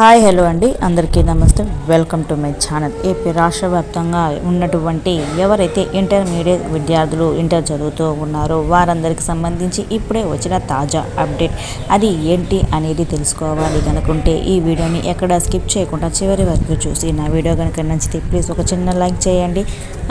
Hi hello అండి. అందరికీ నమస్తే. Welcome to my channel. AP రాష్ట్ర వ్యాప్తంగా ఉన్నటువంటి ఎవరైతే ఇంటర్మీడియట్ విద్యార్థులు ఇంటర్ చదువుతూ ఉన్నారో వారందరికి సంబంధించి ఇప్పుడే వచ్చిన తాజా అప్డేట్. అది ఏంటి అనేది తెలుసుకోవాలి కనుకుంటే ఈ వీడియోని ఎక్కడ స్కిప్ చేయకుండా చివరి వరకు చూసి నా వీడియో కనుక నచ్చితే ప్లీజ్ ఒక చిన్న లైక్ చేయండి.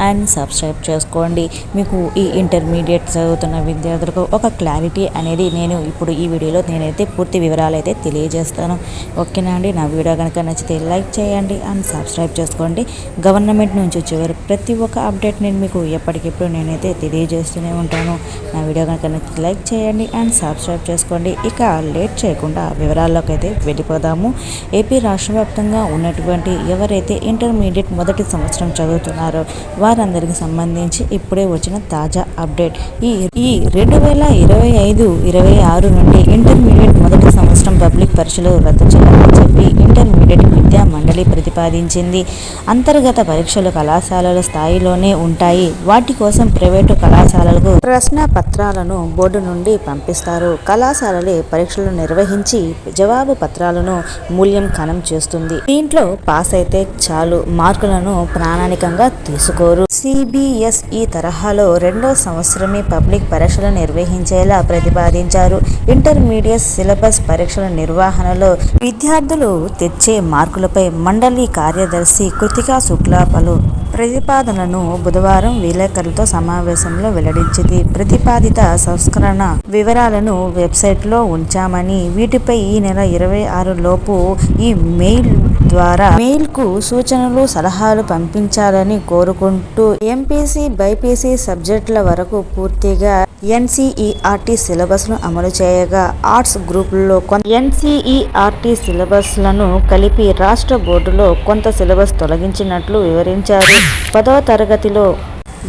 అండ్ సబ్స్క్రైబ్ చేసుకోండి. మీకు ఈ ఇంటర్మీడియట్ చదువుతున్న విద్యార్థులకు ఒక క్లారిటీ అనేది నేను ఇప్పుడు ఈ వీడియోలో నేనైతే పూర్తి వివరాలు అయితే తెలియజేస్తాను. ఓకేనా అండి? నా వీడియో కనుక నచ్చితే లైక్ చేయండి అండ్ సబ్స్క్రైబ్ చేసుకోండి. గవర్నమెంట్ నుంచి వచ్చేవారు ప్రతి ఒక్క అప్డేట్ నేను మీకు ఎప్పటికెప్పుడు నేనైతే తెలియజేస్తూనే ఉంటాను. నా వీడియో కనుక నచ్చితే లైక్ చేయండి అండ్ సబ్స్క్రైబ్ చేసుకోండి. ఇక లేట్ చేయకుండా వివరాల్లోకి అయితే వెళ్ళిపోదాము. ఏపీ రాష్ట్ర వ్యాప్తంగా ఉన్నటువంటి ఎవరైతే ఇంటర్మీడియట్ మొదటి సంవత్సరం చదువుతున్నారో వారందరికి సంబంధించి ఇప్పుడే వచ్చిన తాజా అప్డేట్. ఈ ఈ రెండు వేల ఇరవై ఐదు ఇరవై ఆరు నుండి ఇంటర్మీడియట్ మొదటి సంవత్సరం పబ్లిక్ పరీక్షలు రద్దు చేయాలని చెప్పి ఇంటర్మీడియట్ విద్యా మండలి ప్రతిపాదించింది. అంతర్గత పరీక్షలు కళాశాలల స్థాయిలోనే ఉంటాయి. వాటి కోసం ప్రైవేటు కళాశాలలకు ప్రశ్న పత్రాలను బోర్డు నుండి పంపిస్తారు. కళాశాలలే పరీక్షలు నిర్వహించి జవాబు పత్రాలను మూల్యాంకనం చేస్తుంది. దీంట్లో పాస్ అయితే చాలు. మార్కులను ప్రామాణికంగా తీసుకోరు. సిబిఎస్ ఈ తరహాలో రెండో సంవత్సరమే పబ్లిక్ పరీక్షలు నిర్వహించేలా ప్రతిపాదించారు. ఇంటర్మీడియట్ సిలబస్ పరీక్షల నిర్వహణలో విద్యార్థులు తెచ్చే మార్కులపై మండలి కార్యదర్శి కృతికా శుక్లా పలు ప్రతిపాదనలను బుధవారం విలేకరులతో సమావేశంలో వెల్లడించింది. ప్రతిపాదిత సంస్కరణ వివరాలను వెబ్సైట్లో ఉంచామని వీటిపై ఈ నెల ఇరవై ఆరు లోపు ఈ మెయిల్ ద్వారా మెయిల్కు సూచనలు సలహాలు పంపించాలని కోరుకుంటూ ఎంపీసీ బైపీసీ సబ్జెక్టుల వరకు పూర్తిగా ఎన్సీఈఆర్టీ సిలబస్ను అమలు చేయగా ఆర్ట్స్ గ్రూపుల్లో కొంత ఎన్సీఈఆర్టీ సిలబస్లను కలిపి రాష్ట్ర బోర్డులో కొంత సిలబస్ తొలగించినట్లు వివరించారు. పదవ తరగతిలో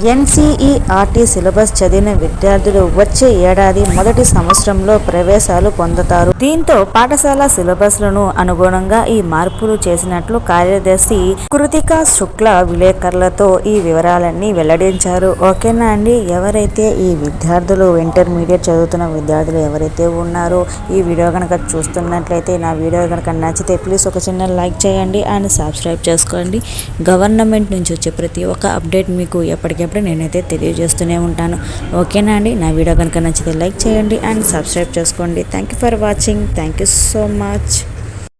ఎన్సీఈఆర్టీ సిలబస్ చదివిన విద్యార్థులు వచ్చే ఏడాది మొదటి సంవత్సరంలో ప్రవేశాలు పొందుతారు. దీంతో పాఠశాల సిలబస్లను అనుగుణంగా ఈ మార్పులు చేసినట్లు కార్యదర్శి కృతికా శుక్ల విలేకరులతో ఈ వివరాలన్నీ వెల్లడించారు. ఓకేనా అండి? ఎవరైతే ఈ విద్యార్థులు ఇంటర్మీడియట్ చదువుతున్న విద్యార్థులు ఎవరైతే ఉన్నారో ఈ వీడియో కనుక చూస్తున్నట్లయితే నా వీడియో కనుక నచ్చితే ప్లీజ్ ఒక చిన్న లైక్ చేయండి అండ్ సబ్స్క్రైబ్ చేసుకోండి. గవర్నమెంట్ నుంచి వచ్చే ప్రతి ఒక్క అప్డేట్ మీకు ఎప్పటికీ ఎప్పటికప్పుడు నేనైతే తెలియజేస్తూనే ఉంటాను. ఓకేనా అండి? నా వీడియో కనుక నచ్చితే లైక్ చేయండి అండ్ సబ్స్క్రైబ్ చేసుకోండి. Thank you for watching thank you so much